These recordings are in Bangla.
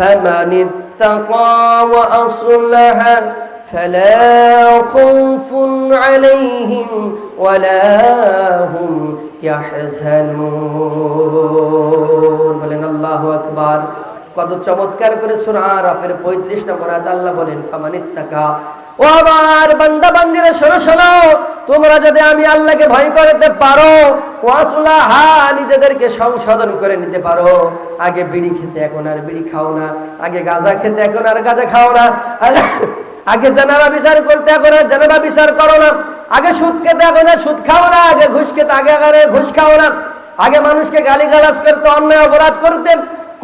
فمن اتقى وأصلح فلا خوف عليهم ولا هم يحزنون বলেন আল্লাহু আকবার কত চমৎকার করে সূরা আরাফের 35 নম্বর আয়াত আল্লাহ বলেন ফামানিত্তাকা ও আমার বান্দা বান্দিরা, শোনো শোনো, তোমরা যদি আমি আল্লাহকে ভয় করতে পারো ওয়াসুলাহা নিজেদেরকে সংশোধন করে নিতে পারো। আগে বিড়ি খেতে এখন আর বিড়ি খাও না, আগে গাঁজা খেতে এখন আর গাঁজা খাও না, আগে জানাবা বিচার করতে এখন আর জানাবা বিচার করো না, আগে সুদ খেতে এখন আর সুদ খাও না, আগে ঘুষ খেতে আগে আগে ঘুষ খাও না, আগে মানুষকে গালি গালাজ করতে, অন্যায় অপরাধ করতে,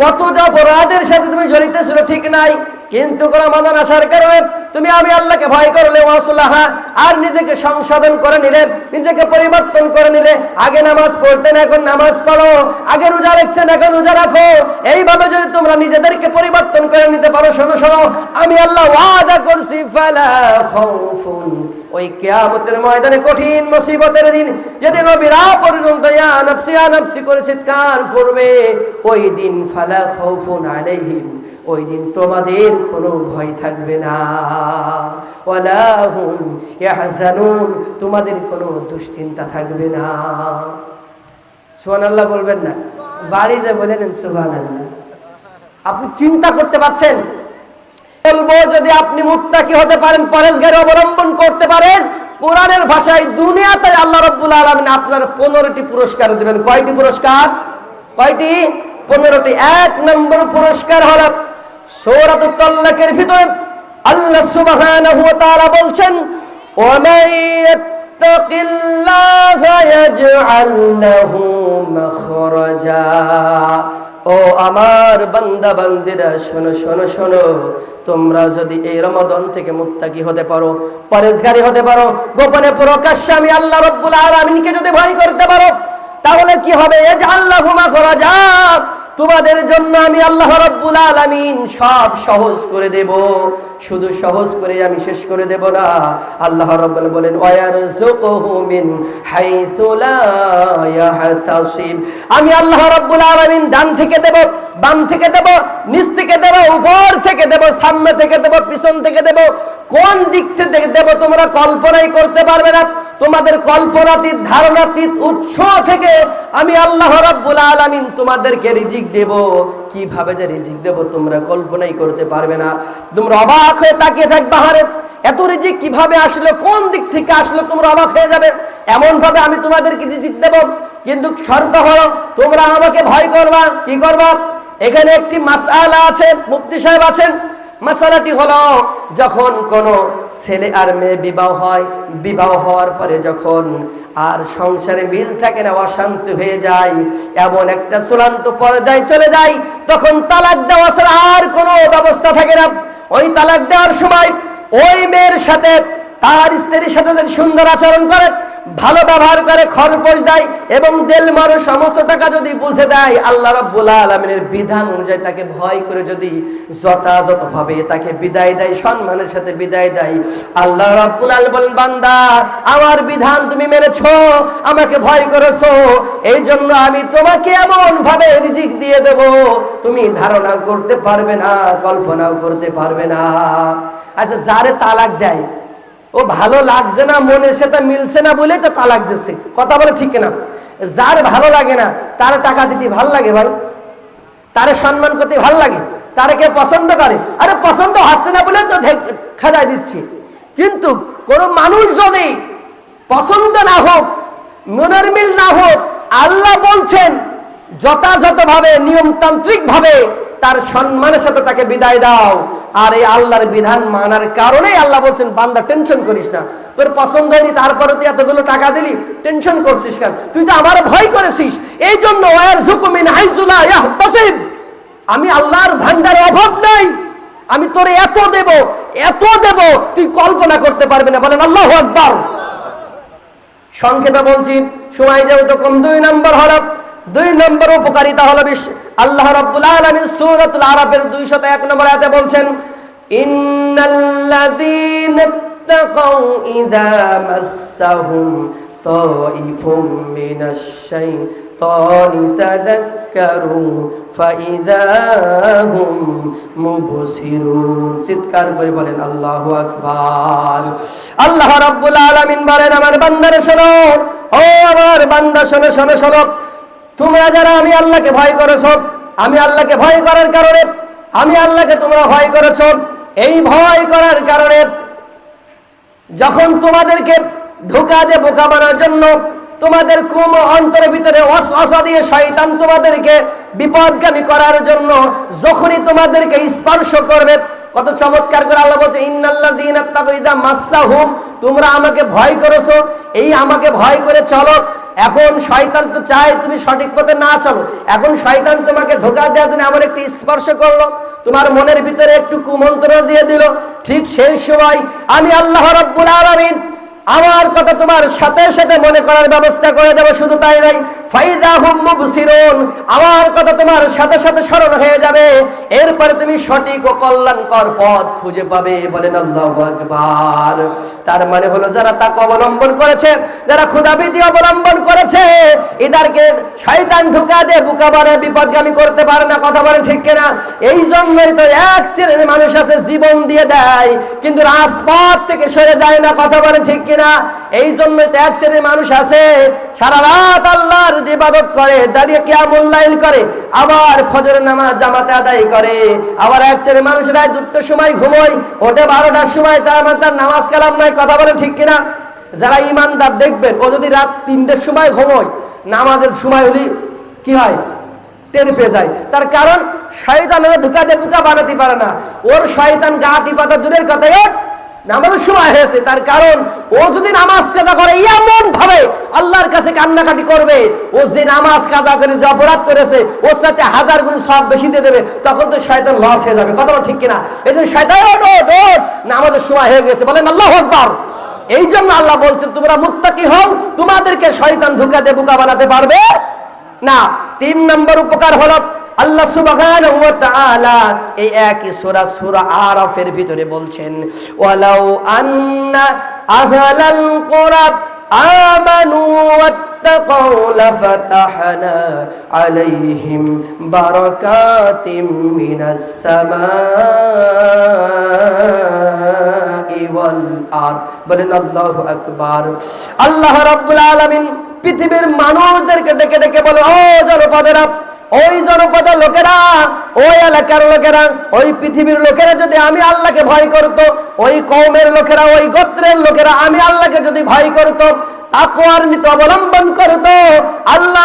কত যে অপরাধের সাথে তুমি জড়িত ছিল ঠিক নাই কিন্তু রমাদান আসার কারণে তুমি আমি আল্লাহকে ভয় করলে ওয়াসুল্লাহা আর নিজেকে সংশোধন করে নিলে, নিজেকে পরিবর্তন করে নিলে, আগে নামাজ পড়তেন এখন নামাজ পড়ো, আগে রোজা রাখতেন এখন রোজা রাখো। এইভাবে যদি তোমরা নিজেদেরকে পরিবর্তন করে নিতে পারো, শোনো শোনো, আমি আল্লাহ ওয়াদা করছি, ফালা খাউফুন। ওই কিয়ামতের ময়দানে কঠিন মুসিবতের দিন, যেদিন নবীরা পর্যন্ত, ইয়া নাফসি ইয়া নাফসি করে চিৎকার করবে, ওই দিন ফালা খাউফুন আলাইহিম। ওই দিন তোমাদের কোনো ভয় থাকবে না। তোমাদের কোনো দুশ্চিন্তা থাকবে না। সুবহানাল্লাহ বলবেন না। বাড়ি যে বলে নেন সুবহানাল্লাহ। আপনি চিন্তা করতে পারছেন? বলব যদি আপনি মুত্তাকি হতে পারেন, পরেশগারি অবলম্বন করতে পারেন, কোরআনের ভাষায় দুনিয়াতে আল্লাহ রব্বুল আলমিন আপনার পনেরোটি পুরস্কার দেবেন। কয়টি পুরস্কার? কয়টি? পনেরোটি। এক নম্বর পুরস্কার হল সৌরাতুল তাল্লাকের ভিতরে আল্লাহ সুবহানাহু ওয়া তাআলা বলছেন ওয়ামান ইয়াত্তাকিল্লাহা ইয়াজআল লাহু মাখরাজা। ও আমার বান্দা বান্দিরা শোনো শোনো শোনো, তোমরা যদি এই রমাদন থেকে মুত্তাকি হতে পারো পরেজগারি হতে পারো, গোপনে প্রকাশ্যে আমি আল্লাহ রব্বুল আলামিনকে যদি ভয় করতে পারো, তাহলে কি হবে? এই যে আল্লাহ হুমা করা যাক তোমাদের জন্য আমি আল্লাহ রব্বুল আলামিন সব সহজ করে দেব। শুধু সহজ করে আমি শেষ করে দেব না। আল্লাহ রব্বুল বলেন মিন হাইথু লা ইয়াহতাসিব আমি আল্লাহ রব্বুল আলামিন ডান থেকে দেব, বাম থেকে দেব, নিচ থেকে দেব, উপর থেকে দেব, সামনে থেকে দেব, পিছন থেকে দেব। কোন দিক থেকে দেব তোমরা কল্পনাই করতে পারবে না। তোমাদের কল্পনাতীত ধারণাতীত উৎস থেকে আমি আল্লাহ রাব্বুল আলামিন তোমাদেরকে রিজিক দেব। কীভাবে যে রিজিক দেবো তোমরা কল্পনাই করতে পারবে না। তোমরা অবাক হয়ে তাকিয়ে থাকবে হারে এত রিজিক কীভাবে আসলো, কোন দিক থেকে আসলো, তোমরা অবাক হয়ে যাবে। এমন ভাবে আমি তোমাদেরকে রিজিক দেব। কিন্তু শর্ত হলো, তোমরা আমাকে ভয় করবা। কি করবা? এখানে একটি মাসালা আছে, মুফতি সাহেব আছেন। মাসালাটি হলো, যখন কোনো ছেলে আর মেয়ে বিবাহ হয়, বিবাহ হওয়ার পরে যখন আর সংসারে মিল থাকে না, অশান্তি হয়ে যায়, এমন একটা চূড়ান্ত পর্যায়ে চলে যায়, তখন তালাক দেওয়া ছাড়া আর কোনো ব্যবস্থা থাকে না। ওই তালাক দেওয়ার সময় ওই মেয়ের সাথে, তার স্ত্রীর সাথে সুন্দর আচরণ করে ভালো ব্যবহার করে খরপোশ দেয় এবং দেল মারো সমস্ত টাকা যদি বুঝে দেয়, আল্লাহ রাব্বুল আলামিনের বিধান অনুযায়ী তাকে ভয় করে যদি যথাযথভাবে তাকে বিদায় দেয়, সম্মানের সাথে বিদায় দেয়, আল্লাহ রাব্বুল আলামিন বলেন, বান্দা, আমার বিধান তুমি মেনেছো, আমাকে ভয় করেছ এই জন্য আমি তোমাকে এমন ভাবে রিজিক দিয়ে দেব, তুমি ধারণা করতে পারবে না, কল্পনাও করতে পারবে না। আচ্ছা যারে তালাক দেয় ও ভালো লাগছে না মনে সেটা মিলছে না বলে তো তালাক দিচ্ছে। কথা বলে ঠিক না যার ভালো লাগে না, তার টাকা দিতে ভালো লাগে ভাই। তারে সম্মান করতে ভালো লাগে, তারে কে পছন্দ করে। আরে পছন্দ হচ্ছে না বলে তো খেদাই দিচ্ছি। কিন্তু কোন মানুষ যদি পছন্দ না হোক, মনের মিল না হোক, আল্লাহ বলছেন, যথাযথভাবে নিয়মতান্ত্রিক ভাবে তার সম্মানের সাথে তাকে বিদায় দাও। আর এই আল্লাহর বিধান মানার কারণেই আল্লাহ বলছেন, বান্দা, টেনশন করিস না। তোর পছন্দ হয়নি, তারপরে তুই এতগুলো টাকা দিলি, টেনশন করছিস কেন? তুই তো আমার ভয় করেছিস। এই জন্য আমি আল্লাহর ভান্ডারে অভাব নাই। আমি তোরে এত দেব এত দেব, তুই কল্পনা করতে পারবি না। বলেন, আল্লাহ আকবার। সংক্ষেপে বলছি, সময় যেহেতু কম, দুই নম্বর হরফ, দুই নম্বর উপকারিতা হলো বিশ্ব আল্লাহ রাব্বুল আলামিন সূরাতুল আরাফের 201 নম্বর আয়াতে বলছেন, ইন্নাল্লাযীনা ইত্তাকাউ ইযা মাসসাহুম তাঈফুম মিনাশ শাইতানি তাযাক্কারু ফাইযা মুবসিরুন। চিৎকার করে বলেন, আল্লাহু আকবার। আল্লাহ রাব্বুল আলামিন বলেন, আমার বান্দারে শোনো, ও আমার বান্দা, শোনো শোনো শোনো। তোমরা যারা আমি আল্লাহকে ভয় করেছ, আমি আল্লাহকে ভয় করার কারণে, আমি আল্লাহকে তোমরা ভয় করেছ, এই ভয় করার কারণে যখন তোমাদেরকে ধোকা দিয়ে বোকা বানার জন্য তোমাদের কুম অন্তরের ভিতরে অসা দিয়ে শয়তান তোমাদেরকে বিপদগামী করার জন্য যখনই তোমাদেরকে স্পর্শ করবে, কত চমৎকার করে আল্লাহ বলছে, ইন্নাল্লাযীনা তাবরিদা মাসাহুম তোমরা আমাকে ভয় করেছ, এই আমাকে ভয় করে চলো। এখন শয়তান তো চায় তুমি সঠিক পথে না চলো। এখন শয়তান তোমাকে ধোকা দেওয়ার তুমি আমার একটি স্পর্শ করল। তোমার মনের ভিতরে একটু কুমন্ত্র দিয়ে দিল। ঠিক সেই সময় আমি আল্লাহ রব্বুল আলমিন আমার কথা তোমার সাথে সাথে মনে করার ব্যবস্থা করে দেবো। শুধু তাই নয় আমার কথা তোমার সাথে সাথে স্মরণ হয়ে যাবে। এরপরে তুমি সঠিক ও কল্যাণকর পথ খুঁজে পাবে বলেন আল্লাহু তার মানে হলো যারা তাকে অবলম্বন করেছে, যারা ক্ষুধাবৃত্তি অবলম্বন করেছে, এদেরকে শয়তান ঢুকা দিয়ে বুকা বারে বিপদগামী করতে পারে না, কথা বলেন ঠিক কিনা? এই জন্যই তো এক শ্রেণির মানুষ আছে, জীবন দিয়ে দেয়, কিন্তু রাজপথ থেকে সরে যায় না, কথা বলেন ঠিক কিনা? এই জন্যই তো এক শ্রেণির মানুষ আছে, সারা রাত আল্লাহর ইবাদত করে, দাঁড়িয়ে করে, আবার ফজরের নামাজ জামাতে আদায় করে, আবার এক মানুষরা সময় ঘুমোয় বারোটার সময় তার তার নামাজ কালাম নাই কথা বলেন ঠিক কিনা? যারা ইমানদার দেখবেন, ও যদি রাত তিনটের সময় ঘুমোয়, নামাজের সময় হলি কি হয়? টের পেয়ে যায়। তার কারণ, শয়তান ধোকা বুকা বানাতে পারে না। ওর শয়তান গা টিপাতা দূরের কথা নামাজের সময় হয়েছে, তার কারণ ও যদি নামাজ কাজা করে এমন ভাবে আল্লাহর কাছে কান্নাকাটি করবে, ও যে নামাজ কাজা করে, যে অপরাধ করেছে, ওর সাথে হাজার গুণ সব বেশি দিয়ে দেবে, তখন তো শয়তান লস হয়ে যাবে। কথা ঠিক কিনা? এই জন্য শয়তান নামাজের সময় হয়ে গেছে। বলেন, আল্লাহ আকবার। এই জন্য আল্লাহ বলছেন, তোমরা মুত্তাকি হও, তোমাদেরকে শয়তান ধোকা দিয়ে বোকা বানাতে পারবে না। তিন নম্বর উপকার হলো আল্লাহ সুবহানাহু ওয়া তাআলা এই একই সূরা সূরা আরাফের ভিতরে বলছেন, ওয়ালাউ আন্না আহলাল কুরা আমানু ওয়াত্তাকাউ লাফাতাহনা আলাইহিম বারাকাতিম মিনাস সামাই ওয়াল আরদ। বলেন, আল্লাহু আকবার। আল্লাহ রাব্বুল আলামিন পৃথিবীর মানুষদেরকে ডেকে ডেকে বলে, ও জনপদেরা ওই জনপদের লোকেরা, ওই এলাকার লোকেরা, ওই পৃথিবীর লোকেরা যদি আমি আল্লাহকে ভয় করত, ওই কৌমের লোকেরা, ওই গোত্রের লোকেরা আমি আল্লাহকে যদি ভয় করত অবলম্বন করত, আল্লাহ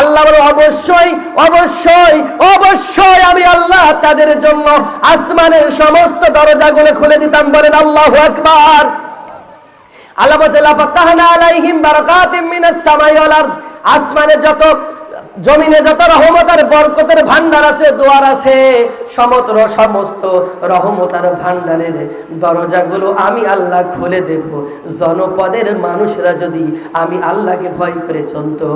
আল্লাহ বলে অবশ্যই অবশ্যই অবশ্যই আমি আল্লাহ তাদের জন্য আসমানের সমস্ত দরজাগুলো খুলে দিতাম। বলেন, আল্লাহু লাফাতাহনা আলাইহিম বারাকাতিম মিনাস সামাই ওয়াল আরদ। আসমানে যত, জমিনে যত রহমতের বরকতের ভান্ডার আছে, দোয়ার আছে সমতর সমস্ত রহমতার ভান্ডারের দরজাগুলো আমি আল্লাহ খুলে দেব। জনপদের মানুষরা যদি আমি আল্লাহকে ভয় করে চলতো।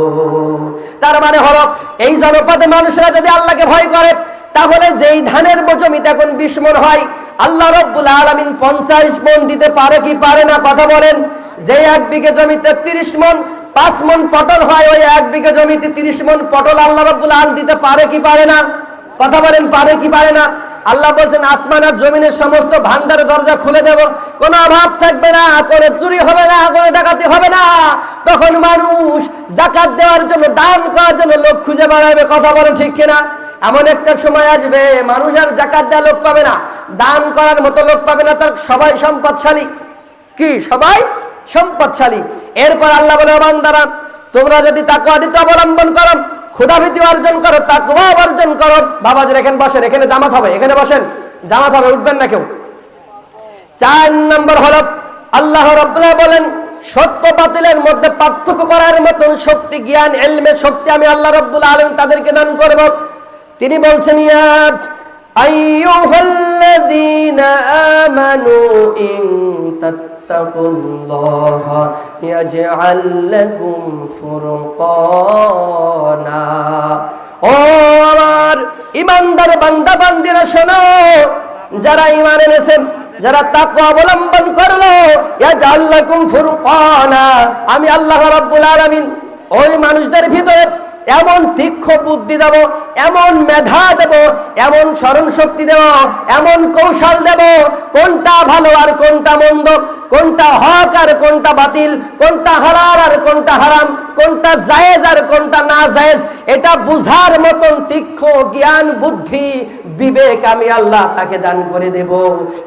তার মানে হলো, এই জনপদের মানুষরা যদি আল্লাহকে ভয় করে, তাহলে যেই ধানের জমিতে এখন বিশ মন হয়, আল্লাহ রব্বুল আলমিন পঞ্চাশ মন দিতে পারে কি পারে না, কথা বলেন। যে এক বিঘে জমিতে তিরিশ মন পাঁচ মন পটল হয়, ওই এক বিঘে জমিতে তিরিশ মন পটল আল্লাহ রব্বুল আল দিতে পারে কি পারে না? কথা বলেন, পারে কি পারে না? আল্লাহ বলছেন, আসমান আর জমিনের সমস্ত ভান্ডারের দরজা খুলে দেব। কোনো অভাব থাকবে না, কোনো চুরি হবে না, কোনো ডাকাতি হবে না। তখন মানুষ জাকাত দেওয়ার জন্য, দান করার জন্য লোক খুঁজে বেড়াবে, কথা বলেন ঠিক কিনা? এমন একটা সময় আসবে, মানুষ আর জাকাত দেওয়া লোক পাবে না, দান করার মতো লোক পাবে না, তার সবাই সম্পদশালী। কি, সবাই সম্পদশালী। এরপর আল্লাহ বলে বান্দারা, তোমরা যদি দিতে অবলম্বন করো ক্ষুধাভীতি অর্জন করো তাকুয়া অর্জন করো বাবাজির এখানে বসেন, এখানে জামাত হবে, এখানে বসেন, জামাত হবে, উঠবেন না কেউ। চার নম্বর হল, আল্লাহ রব্লা বলেন, সত্য বাতিলের মধ্যে পার্থক্য করার মতন শক্তি, জ্ঞান এলমে শক্তি আমি আল্লাহ রব্বুল আলম তাদেরকে দান করব। তিনি বলছেন ইয়াদ আইয়ুহাল্লাযীনা আমানু ইন তাত্তাকুল্লাহা ইয়াজআল লাকুম ফুরকানা ও আমার ইমানদার বান্দা, বান্দিরা, শোনো। যারা ইমান এনেছেন যারা তাকওয়া অবলম্বন করল ইয়াজআল্লাকুম ফুরকানা। আমি আল্লাহ রাব্বুল আলামিন ওই মানুষদের ভিতরে এমন তীক্ষ্ণ বুদ্ধি দেব, এমন মেধা দেব, এমন স্মরণ শক্তি দেব, এমন কৌশল দেব, কোনটা ভালো আর কোনটা মন্দ। কোনটা হক আর কোনটা বাতিল, কোনটা হালাল আর কোনটা হারাম, কোনটা জায়েজ আর কোনটা না জায়েজ, এটা বুঝার মতন তীক্ষ্ণ জ্ঞান, বুদ্ধি, বিবেক আমি আল্লাহ তাকে দান করে দেব।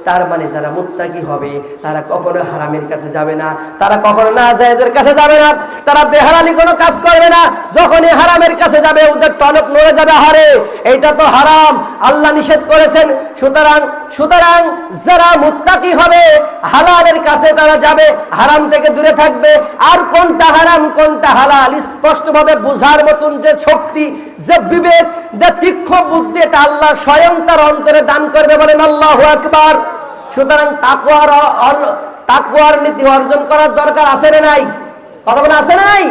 তার মানে যারা মুত্তাকি হবে, তারা কখনো হারামের কাছে যাবে না, তারা কখনো না জায়েজের কাছে যাবে না, তারা বেহারালি কোনো কাজ করবে না, যখনই হারামের কাছে যাবে, ওদের টনক নড়ে যাবে হারে এটা তো হারাম, আল্লাহ নিষেধ করেছেন, সুতরাং সুতরাং যারা মুত্তাকি হবে, হালালের কাছে তারা যাবে, হারাম থেকে দূরে থাকবে। আর কোনটা হারাম, কোনটা হালাল, স্পষ্টভাবে বোঝার মতন যে শক্তি, যে বিবেক, যে তীক্ষ্ণ বুদ্ধি, এটা আল্লাহ স্বয়ং তার অন্তরে দান করবে বলেন আল্লাহ আকবার। সুতরাং তাকুয়ার তাকুয়ার নীতি অর্জন করার দরকার আছে না নাই? কথা বলে আছে নাই?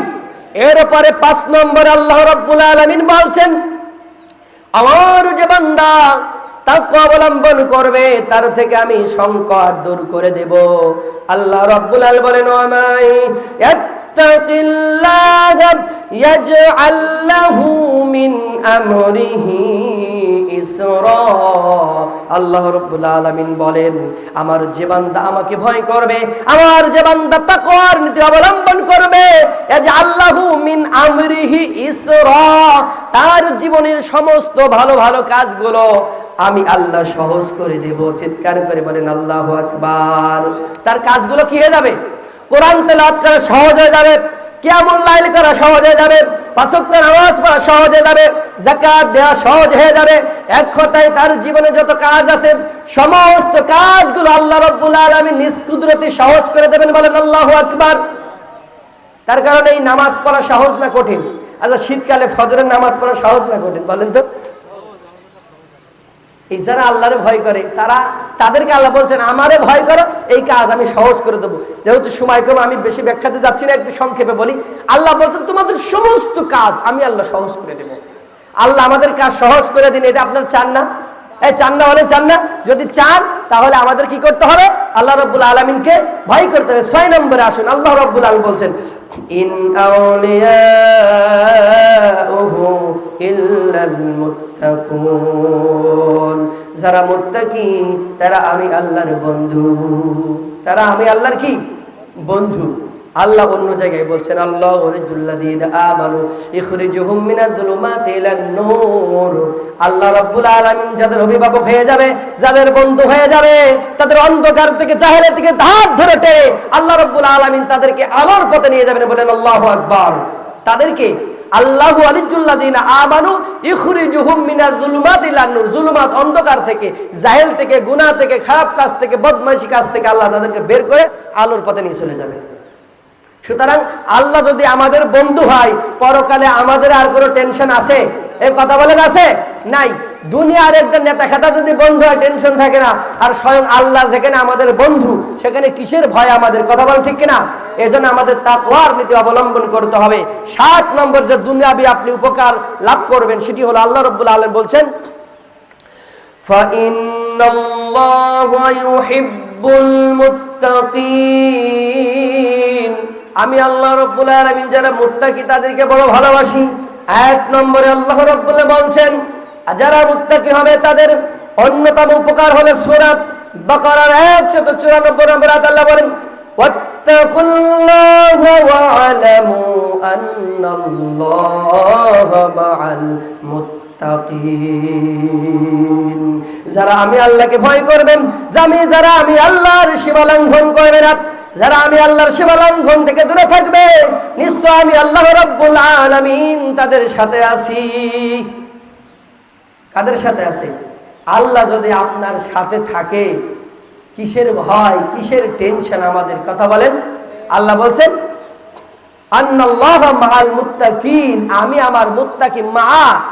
এর পরে পাঁচ নম্বরে আল্লাহ রব্বুল আলমিন বলছেন, আমার যে বান্দা তাকে অবলম্বন করবে, তার থেকে আমি সংকট দূর করে দেব। আল্লাহ রব্বুল আল বলেন আমায় ইয়াজআল লাহু মিন আমরিহি আল্লাহ রব্বুল বলেন, আমার যে বান্দা আমাকে ভয় করবে, আমার যে বান্দা তাকওয়ার নীতি অবলম্বন করবে আল্লাহু মিন আমরিহি তার জীবনের সমস্ত ভালো ভালো কাজগুলো আমি আল্লাহ সহজ করে দেব। চিৎকার করে বলেন, আল্লাহ আকবার। তার কাজগুলো কি হয়ে যাবে? কোরআন তেলাওয়াত করা সহজ হয়ে যাবে। লাইল করা সহজ হয়ে যাবে পাঁচক্ত নামাজ পড়া সহজ হয়ে যাবে জাকাত দেওয়া সহজ হয়ে যাবে। এক কথায় তার জীবনে যত কাজ আছে, সমস্ত কাজগুলো আল্লাহ রব্বুল আলমী নিষ্কুদরতি সহজ করে দেবেন বলেন আল্লাহ আকবার। তার কারণে এই নামাজ পড়া সহজ না কঠিন? আচ্ছা শীতকালে ফজরের নামাজ পড়া সহজ না কঠিন বলেন তো? এই যারা আল্লাহরে ভয় করে, তারা তাদেরকে আল্লাহ বলছেন, আমারে ভয় করো, এই কাজ আমি সহজ করে দেবো। যেহেতু সময় কম, আমি বেশি ব্যাখ্যাতে যাচ্ছি না, একটু সংক্ষেপে বলি। আল্লাহ বলছেন, তোমাদের সমস্ত কাজ আমি আল্লাহ সহজ করে দেবো। আল্লাহ আমাদের কাজ সহজ করে দিন, এটা আপনার চান না? এই, চান না হলে চান না? যদি চান, তাহলে আমাদের কি করতে হবে? আল্লাহ রব্বুল আলমিনকে ভয় করতে হবে। ছয় নম্বরে আসুন, আল্লাহ রব্বুল আলম বলছেন, ইন মুত্তাকুন। যারা মুত্তাকি, তারা আমি আল্লাহর বন্ধু। তারা আমি আল্লাহর কি? বন্ধু। আল্লাহ অন্য জায়গায় বলছেন, আল্লাহ আল্লাহ রাব্বুল আলামিন যাদের অভিভাবক হয়ে যাবে, যাদের বন্ধু হয়ে যাবে, তাদের অন্ধকার থেকে জাহেলের থেকে ধার ধরে আল্লাহ রাব্বুল আলামিন তাদেরকে আলোর পথে নিয়ে যাবেন বলেন আল্লাহু আকবার। তাদেরকে আল্লাহু আলিজুল্লাদিন আমানু ইখরিজুহুম মিনাজ-জুলুমাতি ইলান-নূর জুলুমাত অন্ধকার থেকে, জাহেল থেকে, গুনাহ থেকে, খারাপ কাজ থেকে, বদমাইশি কাজ থেকে আল্লাহ তাদেরকে বের করে আলোর পথে নিয়ে চলে যাবে। সুতরাং আল্লাহ যদি আমাদের বন্ধু হয়, পরকালে আমাদের আর কোনো টেনশন আছে? এ কথা বলেন আছে? নাই। দুনিয়ার একজন নেতা খেতা যদি বন্ধু হয় টেনশন থাকে না। আর স্বয়ং আল্লাহ যেখানে আমাদের বন্ধু, সেখানে কিসের ভয় আমাদের? কথা বল ঠিক কিনা? এজন্য আমাদের তাকওয়ার নীতি অবলম্বন করতে হবে। সাত নম্বর যে দুনিয়াবি আপনি উপকার লাভ করবেন, সেটি হলো আল্লাহ রব্বুল আলম বলছেন আমি আল্লাহ রব্বুল আলমিন যারা মুত্তাকি, তাদেরকে বড় ভালোবাসি। এক নম্বরে আল্লাহ রব্বুল বলছেন আর যারা মুত্তাকি হবে, তাদের অন্যতম উপকার হলে সূরা বাকারার 194 নম্বর আয়াত আল্লাহ বলেন, ওয়াত্তাকুল্লাহা ওয়া'লামু আন্নাল্লাহা মা'আল মুত্তাকিন। যারা আমি আল্লাহকে ভয় করবেন জামি যারা আমি আল্লাহর সীমা লঙ্ঘন করবে না, যারা আমি আল্লাহর সীমা লঙ্ঘন থেকে দূরে থাকবে, নিশ্চয় আমি আল্লাহ রব্বুল আলামিন তাদের সাথে আছি। কাদের সাথে আছে? আল্লাহ যদি আপনার সাথে থাকে, কিসের ভয়, কিসের টেনশন আমাদের কথা বলেন? আল্লাহ বলছেন আমি আমার মুত্তাকি মা,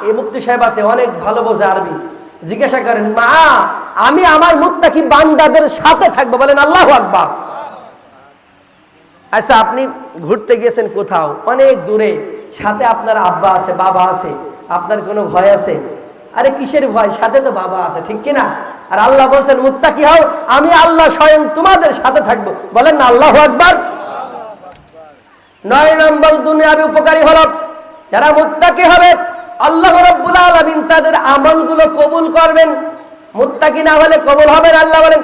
এই মুক্তি সাহেব আছে, অনেক ভালো বোঝে আরবি। জিজ্ঞাসা করেন, মা, আমি আমার মুত্তাকি বান্দাদের সাথে থাকব? বলেন, আল্লাহু আকবার। আচ্ছা আপনি ঘুরতে গিয়েছেন কোথাও? অনেক দূরে। সাথে আপনার আব্বা আছে, বাবা আছে। আপনার কোনো ভয় আছে? আরে কিসের ভয়? সাথে তো বাবা আছে, ঠিক কিনা? আর আল্লাহ বলছেন, মুত্তাকি হও, আমি আল্লাহ স্বয়ং তোমাদের সাথে থাকব। বলেন আল্লাহ আকবার। নয় নম্বর দুনিয়াবি উপকারী হল, যারা মুত্তাকি হবে, আল্লাহ রাব্বুল আলামিন তাদের আমলগুলো কবুল করবেন। মুত্তাকি না হলে কবুল হবে আল্লাহ বলেন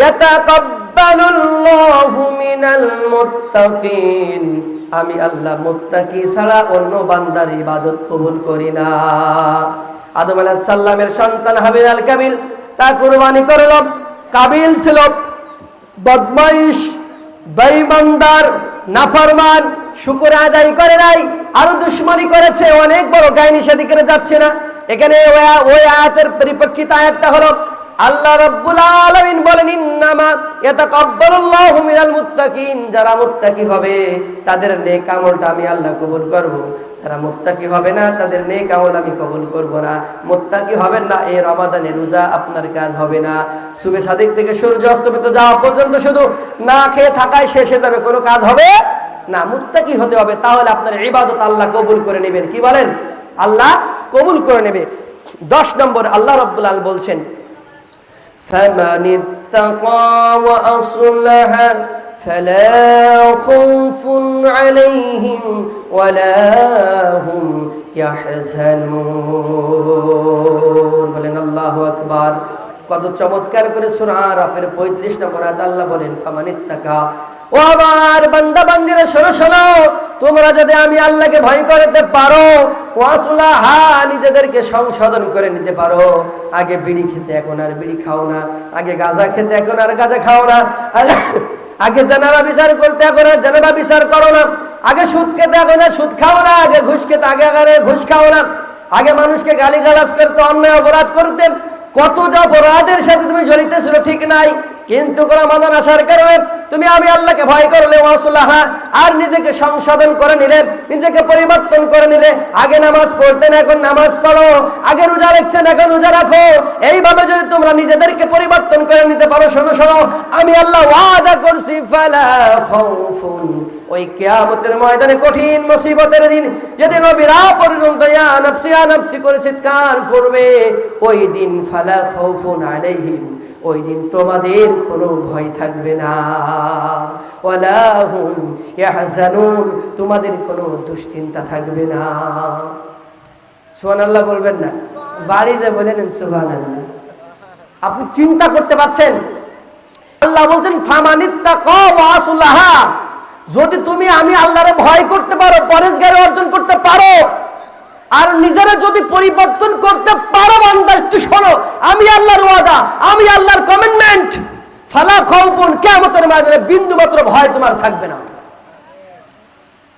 ইয়াতাকাব্বালুল্লাহু মিনাল মুত্তাকিন। আমি আল্লাহ মুত্তাকি ছাড়া অন্য বান্দার ইবাদত কবুল করি না। আদম আলাইহিস সালামের সন্তান হাবিল আল কাবিল তা কুরবানি করল। কাবিল ছিল বদমাইশ, বেঈমানদার, নাফরমান, শুকুর আদায় করে নাই, আরও দুশ্মনী করেছে, অনেক বড় নিষেধ করে যাচ্ছে না। এখানে ওই আয়াতের পরিপ্রেক্ষিত আয়াতটা হলো আল্লাহ রাব্বুল আলামিন বলেন, ইন্নামা ইয়াতাকাব্বালুল্লাহু মিনাল মুত্তাকিন যারা মুত্তাকি হবে, তাদের নেক আমলটা আমি আল্লাহ কবুল করব। যারা মুত্তাকি হবে না, তাদের নেক আমল আমি কবুল করব না। মুত্তাকি হবেন না এই রমাদানের রোজা আপনার কাজ হবে না। সুবে সাদিক থেকে সূর্য অস্তমিত যাওয়া পর্যন্ত শুধু না খেয়ে থাকায় শেষে যাবে, কোনো কাজ হবে না। মুত্তাকি হতে হবে, তাহলে আপনার ইবাদত আল্লাহ কবুল করে নেবেন। কি বলেন? আল্লাহ কবুল করে নেবে। দশ নম্বর, আল্লাহ রব্বুল আল বলছেন فمن اتقى وأصلح فلا خوف عليهم ولا هم يحزنون বলেন আল্লাহ আকবার কত চমৎকার করে সূরা আরাফের 35 নম্বর আয়াত আল্লাহ বলেন ফামানিত্তাকা ও আমার বান্দা বান্দিরা, শোনো শোনো, তোমরা যদি আমি আল্লাহকে ভয় করতে পারো ওয়াসুলাহা নিজেদেরকে সংশোধন করে নিতে পারো। আগে বিড়ি খেতে এখন আর বিড়ি খাও না, আগে গাঁজা খেতে এখন আর গাঁজা খাও না, আগে জানাবা বিচার করতে এখন আর জানাবা বিচার করো না, আগে সুদ খেতে এখন আর সুদ খাও না, আগে ঘুষ খেতে আগে আগে ঘুষ খাও না, আগে মানুষকে গালি গালাজ করতে, অন্যায় অপরাধ করতে কত যে অপরাধের সাথে তুমি জড়িত ছিল ঠিক নাই। কিন্তু রমাদান আসার কারণে তুমি আমি আল্লাহকে ভয় করলে ওয়াসুল্লাহা আর নিজেকে সংশোধন করে নিলে, নিজেকে পরিবর্তন করে নিলে, আগে নামাজ পড়তেন এখন নামাজ পড়ো, আগে রোজা রাখতেন এখন রোজা রাখো। এইভাবে যদি তোমরা নিজেদেরকে পরিবর্তন করে নিতে পারো, শোনো শোনো, আমি আল্লাহ ওয়াদা করছি, ফালা ওই কিয়ামতের ময়দানে কঠিন মুসিবতের দিন, যেদিন নবীরা পর্যন্ত ইয়া নাফসি, ইয়া করে চিৎকার করবে, ওই দিন ফালা খাউফুন আলাইহিম। ওই দিন তোমাদের কোনো ভয় থাকবে না। তোমাদের কোনো দুশ্চিন্তা থাকবে না। সুবহানাল্লাহ বলবেন না। বাড়ি যে বলেন সুবহানাল্লাহ। আপনি চিন্তা করতে পারছেন? আল্লাহ বলছেন, ফামানিত্তা কাসুল্লাহা যদি তুমি আমি আল্লাহরে ভয় করতে পারো, পরেশগারি অর্জন করতে পারো আর নিজেরা যদি পরিবর্তন করতে পারো বান্দা, একটু শোনো, আমি আল্লাহর ওয়াদা, আমি আল্লাহর কমিটমেন্ট ফালা খাউফুন, কিয়ামতের ময়দানে বিন্দু মাত্র ভয় তোমার থাকবে না।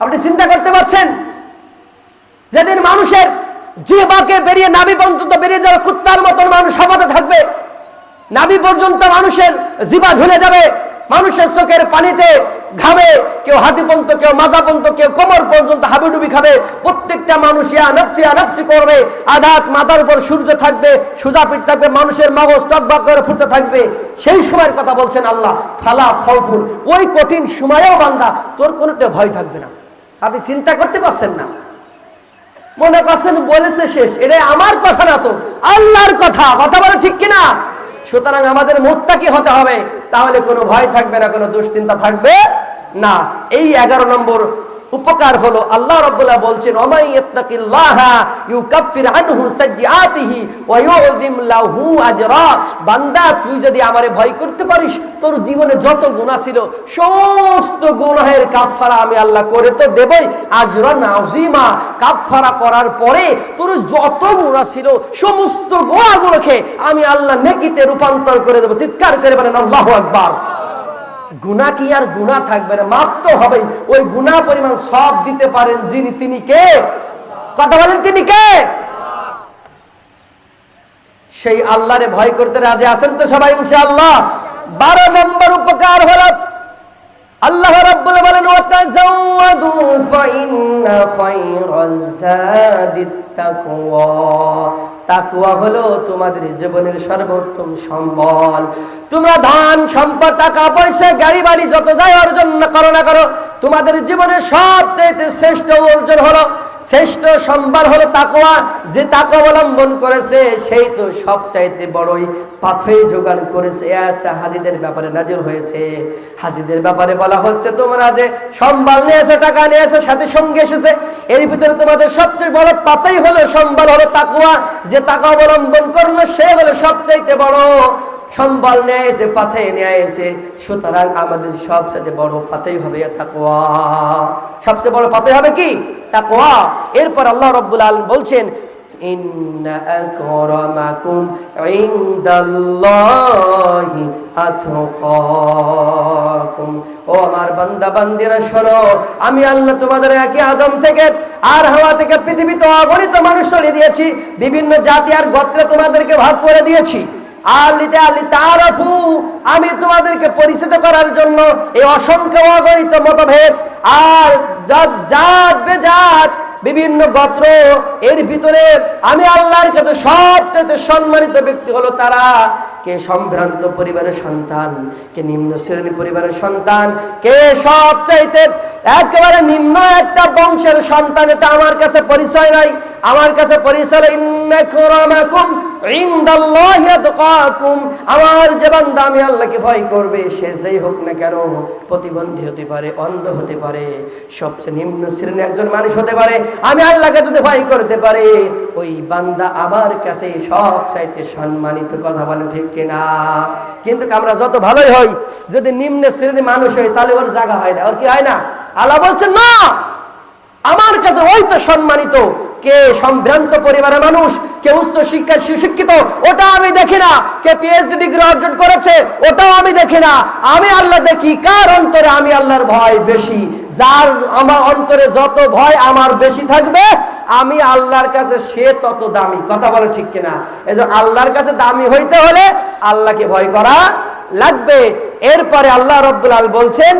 আপনি চিন্তা করতে পারছেন? যেদিন মানুষের যে বাকে বেরিয়ে নাভি পর্যন্ত বেরিয়ে যাবে কুত্তার মতন মানুষ হাফাতে থাকবে, নাভি পর্যন্ত মানুষের জিবা ঝুলে যাবে মানুষের চোখের পানিতে ঘামে, কেউ হাতি পর্যন্ত, কেউ মাজা পর্যন্ত, কেউ কোমর পর্যন্ত হাবিডুবি খাবে। প্রত্যেকটা মানুষ ইয়া নপসি আনপসি করবে। আঘাত মাথার উপর সূর্য থাকবে, সুজা পিঠ থাকবে, মানুষের মগজ টকবক করে ফুটতে থাকবে। সেই সময়ের কথা বলছেন আল্লাহ, ফালা ফলফুল ওই কঠিন সময়েও বান্দা, তোর কোনোটা ভয় থাকবে না। আপনি চিন্তা করতে পারছেন না। মনে করছেন, বলেছে শেষ। এটা আমার কথা না তো, আল্লাহর কথা। কথা বলে ঠিক কিনা? সুতরাং আমাদের মোত্তাকি হতে হবে। তাহলে কোনো ভয় থাকবে না, কোনো দুশ্চিন্তা থাকবে না। এই এগারো নম্বর উপকার হলো। আল্লাহ রাব্বুল্লাহ বলছেন ইউকাফির আনহু ওয়া ইউযিম লাহু আজরা। বান্দা, তুই যদি আমারে ভয় করতে পারিস, তোর জীবনে যত গুনাহ ছিল, সমস্ত গুনাহের কাফফারা আমি আল্লাহ করে তো দেবই। আজরান আযীমা, কাফফারা করার পরে তোর যত গুনাহ ছিল, সমস্ত গুনাহগুলোকে আমি আল্লাহ নেকিতে রূপান্তর করে দেব। চিৎকার করে বলেন, আল্লাহু আকবার। গুণা কি আর গুণা থাকবে না? মাপ তো হবেই। ওই গুণা পরিমাণ সব দিতে পারেন যিনি, তিনি কে? কথা বলেন, তিনি কে? সেই আল্লাহরে ভয় করতে রাজি আছেন তো সবাই, ইনশাআল্লাহ? বারো নম্বর উপকার হলো, আল্লাহ রাব্বুল বলেন, ওয়াতাজাওয়াদু ফাইন্না খায়রাজ জাদিত তাকওয়া তাকুয়া হলো তোমাদের জীবনের সর্বোত্তম সম্বল। তোমরা ধান, সম্পদ, টাকা, পয়সা, গাড়ি, বাড়ি, যত যাই অর্জন করো না করো, তোমাদের জীবনের সবচেয়ে শ্রেষ্ঠ অর্জন হলো, শ্রেষ্ঠ সম্বল হলো তাকোয়া যে তাকওয়া অবলম্বন করেছে, সেই তো সবচাইতে বড়ই পাথই জোগাড় করেছে। একটা হাজিদের ব্যাপারে নাজির হয়েছে। হাজিদের ব্যাপারে বলা হচ্ছে তোমরা যে সম্বল নিয়ে এসে টাকা নিয়ে এসে সাথে সঙ্গে এসেছে। এর ভিতরে তোমাদের সবচেয়ে বড় পাতাই হলো, সম্বল হলো তাকওয়া। যে তাকে অবলম্বন করল, সে হলো সবচাইতে বড়। সম্বল নিয়ে এসে পাথে নিয়ে এসে সুতরাং আমাদের সবচেয়ে বড় পাতাই হবে তাকোয়া সবচেয়ে বড় পাতে হবে কি? তাকোয়া এরপর আল্লাহ রব্বুল আলম বলছেন ও আমার বান্দা, বান্দিরা, শোনো, আমি আল্লাহ তোমাদের একই আদম থেকে আর হাওয়া থেকে পৃথিবীতে অগণিত মানুষ ছড়িয়ে দিয়েছি, বিভিন্ন জাতি আর গোত্রে তোমাদেরকে ভাগ করে দিয়েছি। আলিতে আলি তারাফু, আমি তোমাদেরকে পরিচিত করার জন্য এই অসংখ্য অগণিত মতভেদ, আর জাত বেজাত বিভিন্ন গোত্র, এর ভিতরে আমি আল্লাহর কাছে সবচেয়ে সম্মানিত ব্যক্তি হলো তারা। কে সম্ভ্রান্ত পরিবারের সন্তান, কে নিম্ন শ্রেণি পরিবারের সন্তান, কে সব চাইতে একেবারে নিম্ন একটা বংশের সন্তান, এটা আমার কাছে পরিচয় নাই। আমার কাছে পরিচয় আমার যে বান্দা আমি আল্লাহকে ভয় করবে, সে যেই হোক না কেন প্রতিবন্ধী হতে পারে, অন্ধ হতে পারে, সবচেয়ে নিম্ন শ্রেণির একজন মানুষ হতে পারে। আমি আল্লাহকে যদি ভয় করতে পারে, ওই বান্দা আমার কাছে সব চাইতে সম্মানিত কথা বলেন ঠিক কিনা? কিন্তু আমরা যত ভালোই হই, যদি নিম্ন শ্রেণির মানুষ হই, তাহলে ওর জায়গা হয় না। ওর কি হয় না? আল্লাহ বলছেন, না! আমার কাছে ওই তো সম্মানিত কে সম্ভ্রান্ত পরিবারের মানুষ, কে উচ্চ শিক্ষায় সুশিক্ষিত, ওটা আমি দেখি না। কে পিএইচডি ডিগ্রি অর্জন করেছে, ওটাও আমি দেখি না। আমি আল্লাহ দেখি, কার অন্তরে আমি আল্লাহর ভয় বেশি? যার আমার অন্তরে যত ভয় আমার বেশি থাকবে, আমি আল্লাহর কাছে সে তত দামি। কথা বলে ঠিক কিনা? এই যে আল্লাহর কাছে দামি হইতে হলে আল্লাহকে ভয় করা লাগবে। এরপরে আল্লাহ রব্বুল আল বলছেন,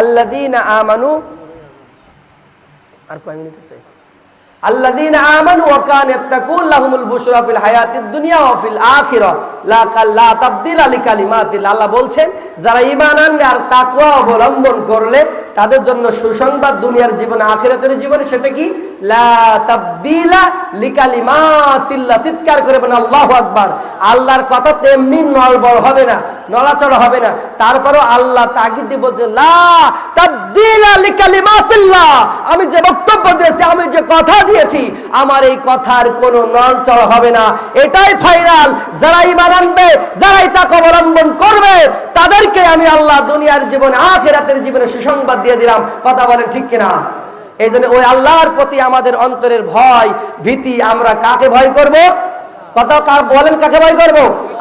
আল্লাযীনা আমানু, আর কয় মিনিট আছে? আল্লাযীনা আমানু ওয়া কানাত্তাকুল লাহুমুল বুশরা ফিল হায়াতিদ দুনিয়া ওয়া ফিল আখিরাহ লা লা তাবদিলা লিকালিমাতিল্লাহ আল্লাহ বলছেন, যারা ঈমান আনবে আর তাকওয়া অবলম্বন করলে তাদের জন্য সুসংবাদ দুনিয়ার জীবন, আখিরাতের জীবনে সেটা কি? চিৎকার করে বলেন, আল্লাহু আকবার। আল্লাহর কথা তেমনি নড়বড় হবে না, নড়াচড়া হবে না। তারপরও আল্লাহ তাগিদ দিয়ে বলছে আমি যে বক্তব্য দিয়েছি, আমি যে কথা দিয়েছি, আমার এই কথার কোনো নড়চড় হবে না। এটাই ফাইনাল যারা ইমান আনবে, যারাই তাকে অবলম্বন করবে তাদেরকে আমি আল্লাহ দুনিয়ার জীবনে, আখেরাতের জীবনে সুসংবাদ দিয়ে দিলাম। কথা বলেন ঠিক কিনা? এই জন্য ওই আল্লাহর প্রতি আমাদের অন্তরের ভয়, ভীতি আমরা কাকে ভয় করব? কথা কার বলেন কাকে ভয় করব?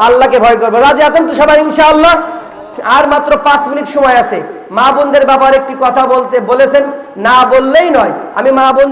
আল্লাহকে ভয় করব। রাজি আছেন তো সবাই ইনশাআল্লাহ? আর মাত্র পাঁচ মিনিট সময় আছে। মা বোনদের ব্যাপারে একটি কথা বলতে বলেছেন, না বললেই নয়। আমি মা বোন